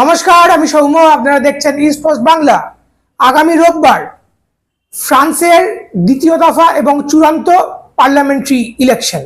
নমস্কার, আমি সৌম্য, আপনারা দেখছেন ইস্পোর্টস বাংলা আগামী রোববার ফ্রান্সের দ্বিতীয় দফা এবং চূড়ান্ত পার্লামেন্টারি ইলেকশন,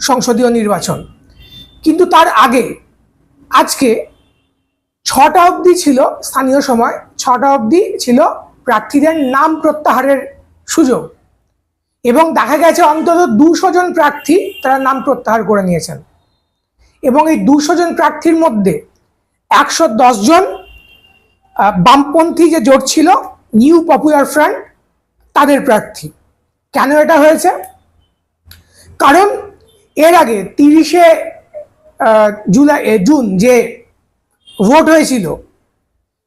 সংসদীয় নির্বাচন। কিন্তু তার আগে, আজকে ছটা অবধি ছিল স্থানীয় সময়, ছটা অবধি ছিল প্রার্থীদের নাম প্রত্যাহারের সুযোগ। এবং দেখা গেছে অন্তত দুশো জন প্রার্থী তারা নাম প্রত্যাহার করে নিয়েছেন। এবং এই দুশো জন প্রার্থীর মধ্যে একশো জন বামপন্থী যে জোট ছিল নিউ পপুলার ফ্রন্ট তাদের প্রার্থী। কেন এটা হয়েছে? কারণ এর আগে তিরিশে জুলাই জুন যে ভোট হয়েছিল,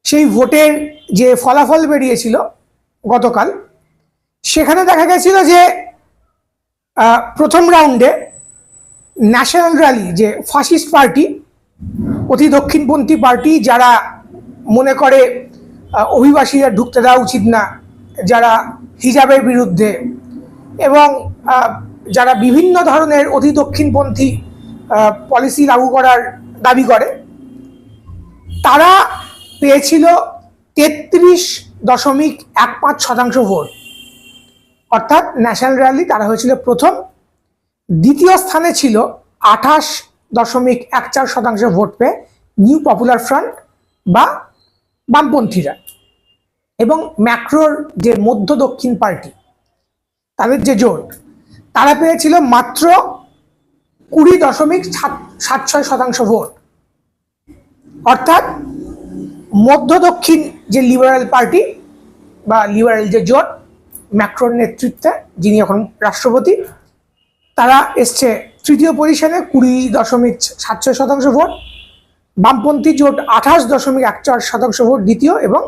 সেই ভোটের যে ফলাফল বেরিয়েছিল গতকাল, সেখানে দেখা গেছিল যে প্রথম রাউন্ডে ন্যাশনাল র্যালি, যে ফাসিস্ট পার্টি অতি দক্ষিণপন্থী পার্টি যারা মনে করে অভিবাসীরা ঢুকতে দেওয়া উচিত না, যারা হিজাবের বিরুদ্ধে এবং যারা বিভিন্ন ধরনের অতি দক্ষিণপন্থী পলিসি লাগু করার দাবি করে, তারা পেয়েছিল তেত্রিশ দশমিক এক পাঁচ শতাংশ ভোট। অর্থাৎ ন্যাশনাল র্যালি তারা হয়েছিল প্রথম। দ্বিতীয় স্থানে ছিল আঠাশ দশমিক এক চার শতাংশ ভোট পেয়ে নিউ পপুলার ফ্রন্ট বা বামপন্থীরা। এবং ম্যাক্রোর যে মধ্য দক্ষিণ পার্টি, তাদের যে জোট, তারা পেয়েছিল মাত্র কুড়ি দশমিক সাত- ছয় শতাংশ ভোট। অর্থাৎ মধ্য দক্ষিণ যে লিবারেল পার্টি বা লিবারেল যে জোট, ম্যাক্রোর নেতৃত্বে যিনি এখন রাষ্ট্রপতি, তারা এসছে তৃতীয় পজিশনে কুড়ি দশমিক সাত ছয় শতাংশ ভোট, বামপন্থী জোট আঠাশ দশমিক এক চার শতাংশ ভোট দ্বিতীয় এবং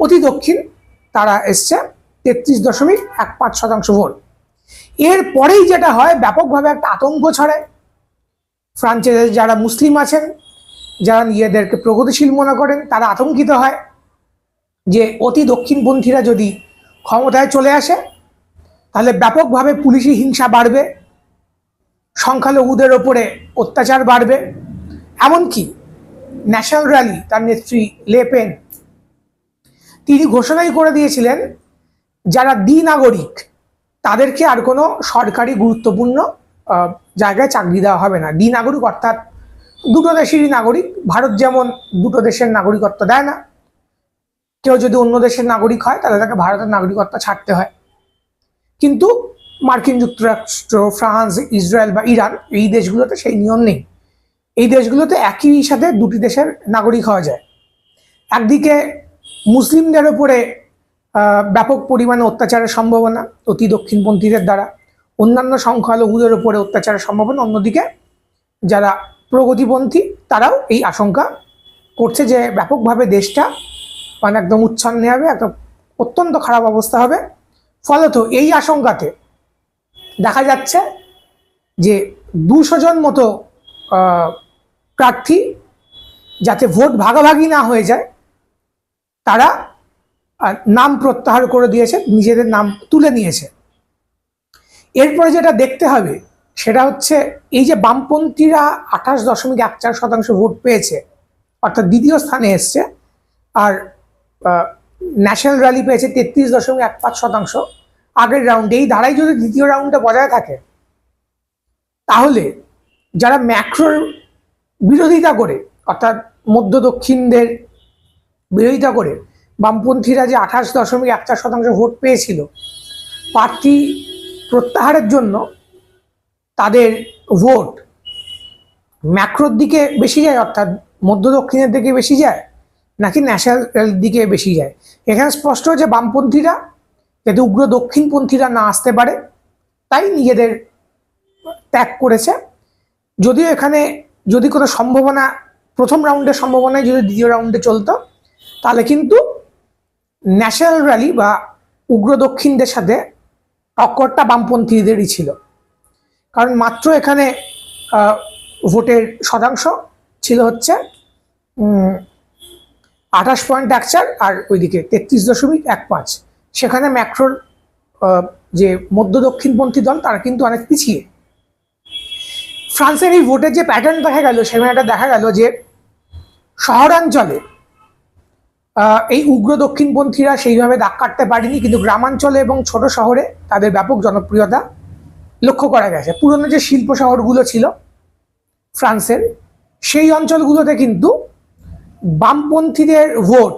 অতি দক্ষিণ তারা এসছে তেত্রিশ দশমিক এক পাঁচ শতাংশ ভোট। এর পরেই যেটা হয়, ব্যাপকভাবে একটা আতঙ্ক ছড়ায়। ফ্রান্সে যারা মুসলিম আছেন, যারা নিজেদেরকে প্রগতিশীল মনে করেন, তারা আতঙ্কিত হয় যে অতি দক্ষিণপন্থীরা যদি ক্ষমতায় চলে আসে, তাহলে ব্যাপকভাবে পুলিশি হিংসা বাড়বে। সংখ্যালঘুদের ওপরে অত্যাচার বাড়বে। এমনকি ন্যাশনাল র্যালি তার নেত্রী লেপেন তিনি ঘোষণাই করে দিয়েছিলেন, যারা দ্বিনাগরিক, তাদেরকে আর কোনো সরকারি গুরুত্বপূর্ণ জায়গায় চাকরি দেওয়া হবে না। দ্বিনাগরিক অর্থাৎ দুটো দেশেরই নাগরিক। ভারত যেমন দুটো দেশের নাগরিকত্ব দেয় না, কেউ যদি অন্য দেশের নাগরিক হয়, তাহলে তাকে ভারতের নাগরিকত্ব ছাড়তে হয়। কিন্তু মার্কিন যুক্তরাষ্ট্র ফ্রান্স ইসরায়েল বা ইরান এই দেশগুলোতে সেই নিয়ম নেই। এই দেশগুলোতে একই সাথে দুটি দেশের নাগরিক হওয়া যায়। একদিকে মুসলিমদের আহ, ব্যাপক পরিমাণে অত্যাচারের সম্ভাবনা অতি দক্ষিণপন্থীদের দ্বারা। অন্যান্য সংখ্যালঘুদের উপরে অত্যাচারের সম্ভাবনা। অন্যদিকে যারা প্রগতিপন্থী তারাও এই আশঙ্কা করছে যে ব্যাপকভাবে দেশটা মানে একদম উচ্ছন্নে হবে একদম অত্যন্ত খারাপ অবস্থা হবে। ফলত এই আশঙ্কাতে দেখা যাচ্ছে যে দুশো জন মতো প্রার্থী যাতে ভোট ভাগাভাগি না হয়ে যায়, তারা নাম প্রত্যাহার করে দিয়েছে, নিজেদের নাম তুলে নিয়েছে। এরপরে যেটা দেখতে হবে, সেটা হচ্ছে এই যে বামপন্থীরা আঠাশ দশমিক এক চার শতাংশ ভোট পেয়েছে, অর্থাৎ দ্বিতীয় স্থানে এসছে, আর ন্যাশনাল র্যালি পেয়েছে তেত্রিশ দশমিক এক পাঁচ শতাংশ। আগের রাউন্ডে এই ধারাই যদি দ্বিতীয় রাউন্ডে বজায় থাকে, তাহলে যারা ম্যাক্রোর বিরোধিতা করে, অর্থাৎ মধ্য দক্ষিণদের বিরোধিতা করে, বামপন্থীরা যে আঠাশ দশমিক এক চার শতাংশ ভোট পেয়েছিল, প্রার্থী প্রত্যাহারের জন্য তাদের ভোট ম্যাক্রোর দিকে বেশি যায়, অর্থাৎ মধ্য দক্ষিণের দিকে বেশি যায়, নাকি ন্যাশনাল দিকে বেশি যায়? এখানে স্পষ্ট যে বামপন্থীরা যাতে উগ্র দক্ষিণপন্থীরা না আসতে পারে, তাই নিজেদের ত্যাগ করেছে। যদিও এখানে যদি কোনো সম্ভাবনা, প্রথম রাউন্ডের সম্ভাবনায় যদি দ্বিতীয় রাউন্ডে চলতো, তাহলে কিন্তু ন্যাশনাল র্যালি বা উগ্র দক্ষিণদের সাথে টক্করটা বামপন্থীদেরই ছিল। কারণ মাত্র এখানে ভোটের শতাংশ ছিল হচ্ছে আঠাশ পয়েন্ট এক চার আর ওইদিকে তেত্রিশ দশমিক এক পাঁচ। সেখানে ম্যাক্রোর যে মধ্য দক্ষিণপন্থী দল, তারা কিন্তু অনেক পিছিয়ে। ফ্রান্সের এই ভোটের যে প্যাটার্ন দেখা গেল, সেখানে একটা দেখা গেল যে শহরাঞ্চলে এই উগ্র দক্ষিণপন্থীরা সেইভাবে দাগ কাটতে পারেনি, কিন্তু গ্রামাঞ্চলে এবং ছোট শহরে তাদের ব্যাপক জনপ্রিয়তা লক্ষ্য করা গেছে। পুরনো যে শিল্প শহরগুলো ছিল ফ্রান্সের, সেই অঞ্চলগুলোতে কিন্তু বামপন্থীদের ভোট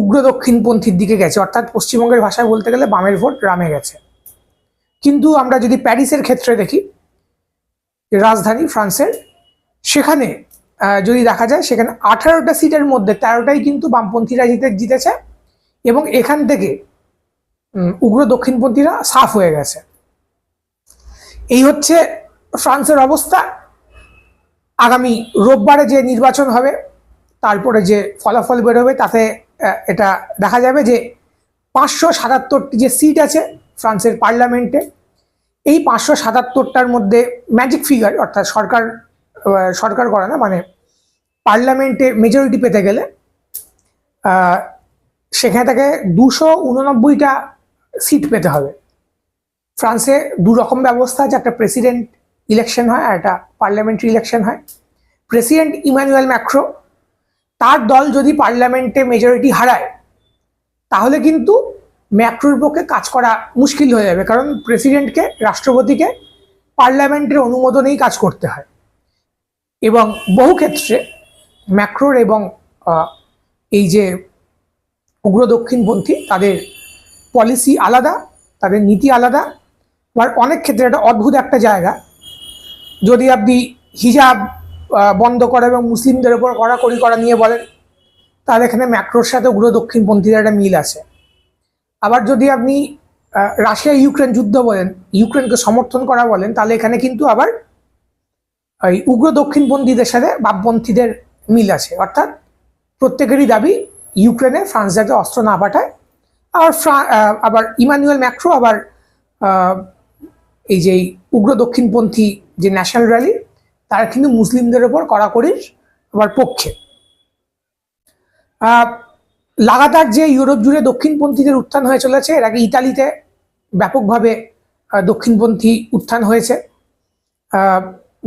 উগ্র দক্ষিণপন্থীর দিকে গেছে, অর্থাৎ পশ্চিমবঙ্গের ভাষায় বলতে গেলে বামের ভোট রামে গেছে। কিন্তু আমরা যদি প্যারিসের ক্ষেত্রে দেখি, রাজধানী ফ্রান্সের, সেখানে যদি দেখা যায়, সেখানে আঠারোটা সিটের মধ্যে তেরোটাই কিন্তু বামপন্থীরা জিতে, জিতেছে এবং এখান থেকে উগ্র দক্ষিণপন্থীরা সাফ হয়ে গেছে। এই হচ্ছে ফ্রান্সের অবস্থা। আগামী রোববারে যে নির্বাচন হবে তারপরে যে ফলাফল বেরোবে তাতে এটা দেখা যাবে যে পাঁচশো সাতাত্তরটি যে সিট আছে ফ্রান্সের পার্লামেন্টে, এই পাঁচশো সাতাত্তরটার মধ্যে ম্যাজিক ফিগার অর্থাৎ সরকার সরকার করা না মানে পার্লামেন্টে মেজরিটি পেতে গেলে সেখানে তাকে দুশো উননব্বইটা সিট পেতে হবে। ফ্রান্সে দু রকম ব্যবস্থা আছে, একটা প্রেসিডেন্ট ইলেকশন হয় আর একটা পার্লামেন্টারি ইলেকশন হয়। প্রেসিডেন্ট ইমানুয়েল ম্যাক্রো তার দল যদি পার্লামেন্টে মেজরিটি হারায়, তাহলে কিন্তু ম্যাক্রোর পক্ষে কাজ করা মুশকিল হয়ে যাবে। কারণ প্রেসিডেন্টকে, রাষ্ট্রপতিকে পার্লামেন্টের অনুমোদনেই কাজ করতে হয়। এবং বহু ক্ষেত্রে ম্যাক্রোর এবং এই যে উগ্র দক্ষিণপন্থী, তাদের পলিসি আলাদা, তাদের নীতি আলাদা, আবার অনেক ক্ষেত্রে একটা অদ্ভুত একটা জায়গা। যদি আপনি হিজাব বন্ধ করা এবং মুসলিমদের ওপর কড়াকড়ি করা নিয়ে বলেন, তাহলে এখানে ম্যাক্রোর সাথে উগ্র দক্ষিণপন্থীদের একটা মিল আছে। আবার যদি আপনি রাশিয়া, ইউক্রেন যুদ্ধ বলেন, ইউক্রেনকে সমর্থন করা বলেন, তাহলে এখানে কিন্তু আবার এই উগ্র দক্ষিণপন্থীদের সাথে বামপন্থীদের মিল আছে। অর্থাৎ প্রত্যেকেরই দাবি ইউক্রেনে ফ্রান্স যাতে অস্ত্র না পাঠায়। আবার আবার ইমানুয়েল ম্যাক্রো আবার এই যে উগ্র দক্ষিণপন্থী যে ন্যাশনাল র্যালি তারা কিন্তু মুসলিমদের ওপর কড়াকড়ির আবার পক্ষে। লাগাতার যে ইউরোপ জুড়ে দক্ষিণপন্থীদের উত্থান হয়ে চলেছে, এর আগে ইতালিতে ব্যাপকভাবে দক্ষিণপন্থী উত্থান হয়েছে।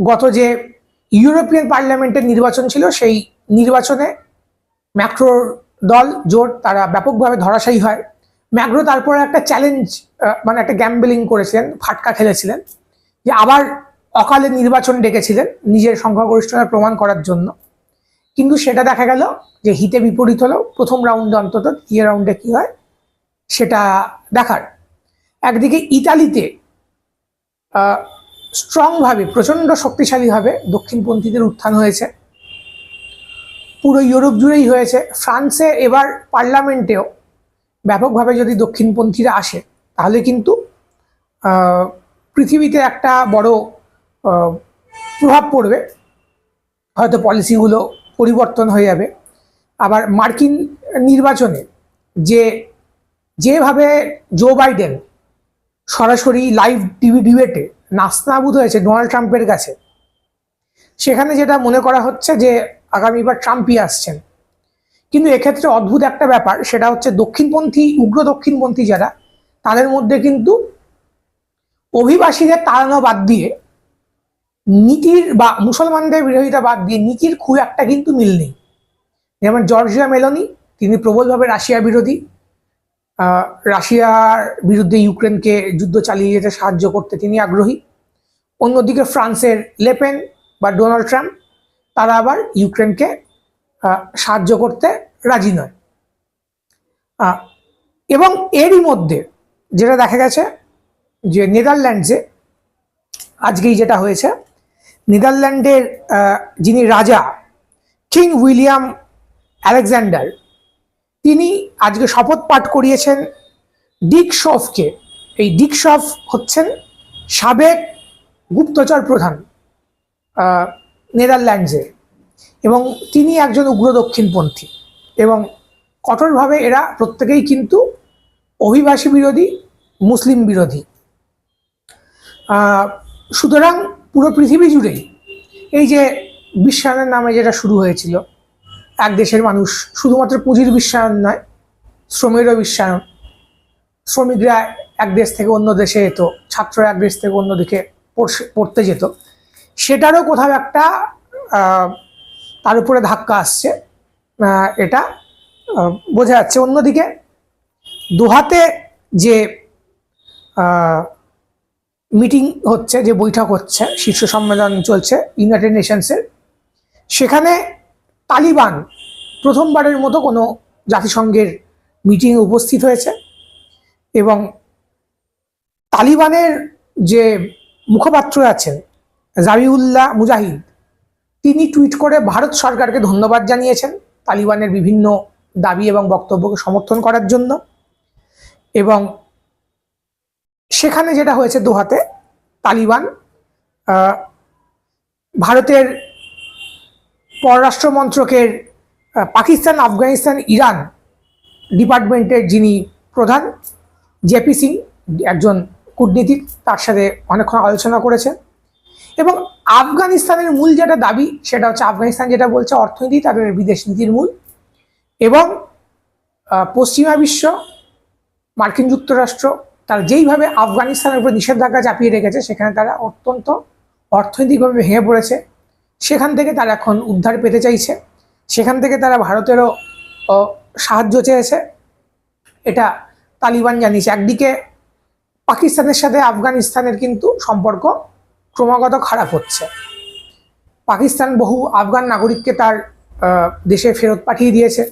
গত যে ইউরোপিয়ান পার্লামেন্টের নির্বাচন ছিল, সেই নির্বাচনে ম্যাক্রোর দল জোট, তারা ব্যাপকভাবে ধরাশায়ী হয়। ম্যাক্রো তারপরে একটা চ্যালেঞ্জ মানে একটা গ্যাম্বলিং করেছিলেন, ফাটকা খেলেছিলেন। যে আবার অকালে নির্বাচন ডেকেছিলেন নিজের সংখ্যাগরিষ্ঠতা প্রমাণ করার জন্য। কিন্তু সেটা দেখা গেল যে হিতে বিপরীত হলো প্রথম রাউন্ডে অন্তত দ্বিতীয় রাউন্ডে কি হয়, সেটা দেখার। একদিকে ইতালিতে স্ট্রংভাবে প্রচণ্ড শক্তিশালীভাবে দক্ষিণপন্থীদের উত্থান হয়েছে। পুরো ইউরোপ জুড়েই হয়েছে। ফ্রান্সে এবার পার্লামেন্টেও ব্যাপকভাবে যদি দক্ষিণপন্থীরা আসে, তাহলে কিন্তু পৃথিবীতে একটা বড় প্রভাব পড়বে। হয়তো পলিসিগুলো পরিবর্তন হয়ে যাবে। আবার মার্কিন নির্বাচনে যে, যেভাবে জো বাইডেন সরাসরি লাইভ টিভি ডিবেটে নাস্তানাবুদ হয়েছে ডোনাল্ড ট্রাম্পের কাছে, সেখানে যেটা মনে করা হচ্ছে যে আগামীবার ট্রাম্পই আসছেন। কিন্তু এক্ষেত্রে অদ্ভুত একটা ব্যাপার, সেটা হচ্ছে দক্ষিণপন্থী, উগ্র দক্ষিণপন্থী যারা, তাদের মধ্যে কিন্তু অভিবাসীদের তাড়ানো বাদ দিয়ে নীতির বা মুসলমানদের বিরোধিতা বাদ দিয়ে নীতির খুব একটা কিন্তু মিল নেই। যেমন জর্জিয়া মেলোনি, তিনি প্রবলভাবে রাশিয়া বিরোধী। রাশিয়ার বিরুদ্ধে ইউক্রেনকে যুদ্ধ চালিয়ে যেতে সাহায্য করতে তিনি আগ্রহী। অন্যদিকে ফ্রান্সের লেপেন বা ডোনাল্ড ট্রাম্প, তারা আবার ইউক্রেনকে সাহায্য করতে রাজি নয়। এবং এরই মধ্যে যেটা দেখা গেছে যে নেদারল্যান্ডসে আজকেই যেটা হয়েছে নেদারল্যান্ডের যিনি রাজা, কিং উইলিয়াম আলেকজান্ডার, তিনি আজকে শপথ পাঠ করিয়েছেন ডিক শফকে এই ডিক শফ হচ্ছেন সাবেক গুপ্তচর প্রধান নেদারল্যান্ডসে এবং তিনি একজন উগ্র দক্ষিণপন্থী এবং কঠোরভাবে এরা প্রত্যেকেই কিন্তু অভিবাসী বিরোধী, মুসলিম বিরোধী। সুতরাং পুরো পৃথিবী জুড়েই এই যে বিশ্বায়নের নামে যেটা শুরু হয়েছিল, এক দেশের মানুষ শুধুমাত্র পুঁজির বিশ্বায়ন নয়, শ্রমেরও বিশ্বায়ন। শ্রমিকরা এক দেশ থেকে অন্য দেশে যেত, ছাত্ররা এক দেশ থেকে অন্য দিকে পড়তে যেত। সেটারও কোথাও একটা তার উপরে ধাক্কা আসছে। এটা বোঝা যাচ্ছে। অন্যদিকে দোহাতে যে মিটিং হচ্ছে, যে বৈঠক হচ্ছে, শীর্ষ সম্মেলন চলছে ইউনাইটেড নেশনসের সেখানে তালিবান প্রথমবারের মতো কোনো জাতিসংঘের মিটিংয়ে উপস্থিত হয়েছে এবং তালিবানের যে মুখপাত্র আছেন জাবিউল্লাহ মুজাহিদ, তিনি টুইট করে ভারত সরকারকে ধন্যবাদ জানিয়েছেন তালিবানের বিভিন্ন দাবি এবং বক্তব্যকে সমর্থন করার জন্য এবং সেখানে যেটা হয়েছে দোহাতে, তালিবান ভারতের পররাষ্ট্র মন্ত্রকের পাকিস্তান, আফগানিস্তান, ইরান ডিপার্টমেন্টের যিনি প্রধান, জেপি সিং, একজন কূটনীতিক, তার সাথে অনেকক্ষণ আলোচনা করেছেন। এবং আফগানিস্তানের মূল যেটা দাবি, সেটা হচ্ছে আফগানিস্তান যেটা বলছে অর্থনীতি তাদের বিদেশ নীতির মূল। এবং পশ্চিমা বিশ্ব, মার্কিন যুক্তরাষ্ট্র তারা যেইভাবে আফগানিস্তানের উপর নিষেধাজ্ঞা চাপিয়ে রেখেছে, সেখানে তারা অত্যন্ত অর্থনৈতিকভাবে ভেঙে পড়েছে। সেখান থেকে তারা এখন উদ্ধার পেতে চাইছে। সেখান থেকে তারা ভারতেরও সাহায্য চেয়েছে। এটা তালিবান জানিয়েছে। একদিকে পাকিস্তানের সাথে আফগানিস্তানের কিন্তু সম্পর্ক ক্রমাগত খারাপ হচ্ছে। পাকিস্তান বহু আফগান নাগরিককে তার দেশে ফেরত পাঠিয়ে দিয়েছে।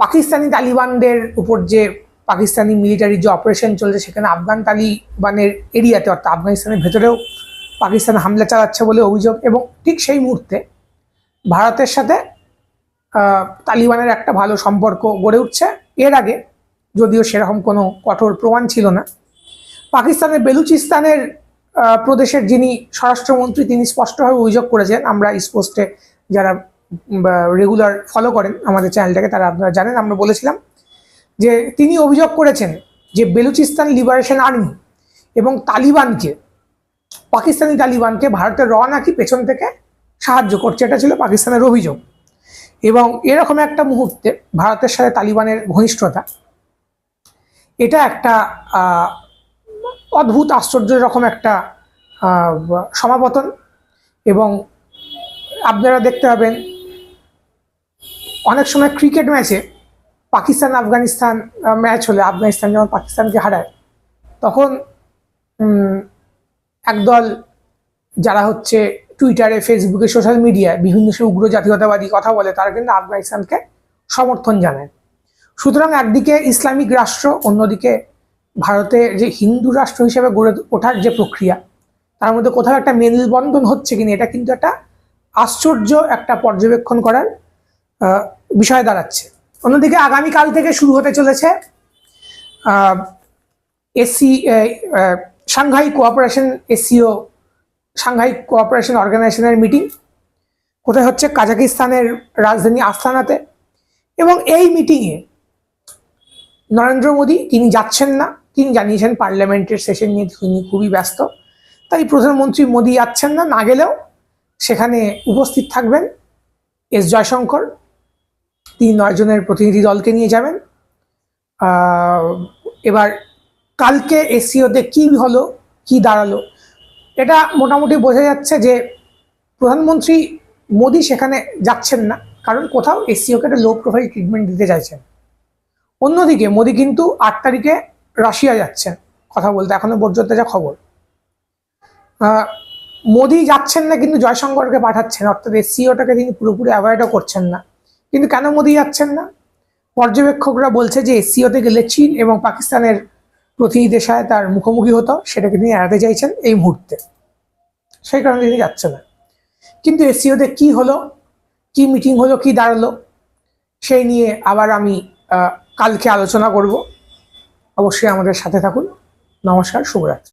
পাকিস্তানি তালিবানদের উপর যে পাকিস্তানি মিলিটারি যে অপারেশন চলছে সেখানে আফগান তালিবানের এরিয়াতে, অর্থাৎ আফগানিস্তানের ভেতরেও পাকিস্তান হামলা চালাচ্ছে বলে অভিযোগ এবং ঠিক সেই মুহূর্তে ভারতের সাথে তালিবানের একটা ভালো সম্পর্ক গড়ে উঠছে। এর আগে যদিও সেরকম কোনো কঠোর প্রমাণ ছিল না। পাকিস্তানের বেলুচিস্তানের প্রদেশের যিনি স্বরাষ্ট্রমন্ত্রী, তিনি স্পষ্টভাবে অভিযোগ করেছেন। আমরা ইস্পোস্টে যারা রেগুলার ফলো করেন আমাদের চ্যানেলটাকে তারা আপনারা জানেন, আমরা বলেছিলাম। যে তিনি অভিযোগ করেছেন যে বেলুচিস্তান লিবারেশন আর্মি এবং তালিবানকে, পাকিস্তানি তালিবানকে ভারতের র নাকি পেছন থেকে সাহায্য করছে, এটা ছিল পাকিস্তানের অভিযোগ। এবং এরকম একটা মুহূর্তে ভারতের সাথে তালিবানের ঘনিষ্ঠতা, এটা একটা অদ্ভুত আশ্চর্য রকম একটা সমাপতন এবং আপনারা দেখতে পাবেন, অনেক সময় ক্রিকেট ম্যাচে পাকিস্তান, আফগানিস্তান ম্যাচ হলে আফগানিস্তান যখন পাকিস্তানকে হারায়, তখন একদল যারা হচ্ছে টুইটারে ফেসবুকে সোশ্যাল মিডিয়ায় বিভিন্ন সে উগ্র জাতীয়তাবাদী কথা বলে, তারা কিন্তু আফগানিস্তানকে সমর্থন জানায়। সুতরাং একদিকে ইসলামিক রাষ্ট্র, অন্যদিকে ভারতে যে হিন্দু রাষ্ট্র হিসেবে গড়ে ওঠার যে প্রক্রিয়া, তার মধ্যে কোথাও একটা মেলবন্ধন হচ্ছে কিনা, এটা কিন্তু একটা আশ্চর্য একটা পর্যবেক্ষণ করার বিষয় দাঁড়াচ্ছে। অন্যদিকে আগামীকাল থেকে শুরু হতে চলেছে SC Shanghai cooperation SCO Shanghai cooperation অর্গানাইজেশনের মিটিং। কোথায় হচ্ছে? কাজাকিস্তানের রাজধানী আস্তানাতে। এবং এই মিটিংয়ে নরেন্দ্র মোদী, তিনি যাচ্ছেন না। তিনি জানিয়েছেন পার্লামেন্টের সেশন নিয়ে তিনি খুবই ব্যস্ত। তাই প্রধানমন্ত্রী মোদী যাচ্ছেন না না গেলেও সেখানে উপস্থিত থাকবেন এস জয়শঙ্কর। তিনি নয় জনের প্রতিনিধি দলকে নিয়ে যাবেন। এবার কালকে এসিওতে কি হলো, কি দাঁড়াল, এটা মোটামুটি বোঝা যাচ্ছে যে প্রধানমন্ত্রী মোদি সেখানে যাচ্ছেন না, কারণ কোথাও এসিওকে একটা লো প্রোফাইল ট্রিটমেন্ট দিতে চাইছেন। অন্যদিকে মোদি কিন্তু আট তারিখে রাশিয়া যাচ্ছেন, কথা বলতে এখনও পর্যন্ত যা খবর। মোদী যাচ্ছেন না কিন্তু জয়শঙ্করকে পাঠাচ্ছেন, অর্থাৎ এসিওটাকে তিনি পুরোপুরি অ্যাভয়েডও করছেন না। কিন্তু কেন মোদী যাচ্ছেন না? পর্যবেক্ষকরা বলছে যে এসিওতে গেলে চীন এবং পাকিস্তানের প্রতিনিধিদের সাথে তার মুখোমুখি হতো, সেটাকে তিনি এড়াতে চাইছেন এই মুহূর্তে। সেই কারণে তিনি যাচ্ছে না। কিন্তু এসিওতে কি হলো? কি মিটিং হলো? কি দাঁড়াল? সেই নিয়ে আবার আমি কালকে আলোচনা করব। অবশ্যই আমাদের সাথে থাকুন। নমস্কার, শুভরাত্রি।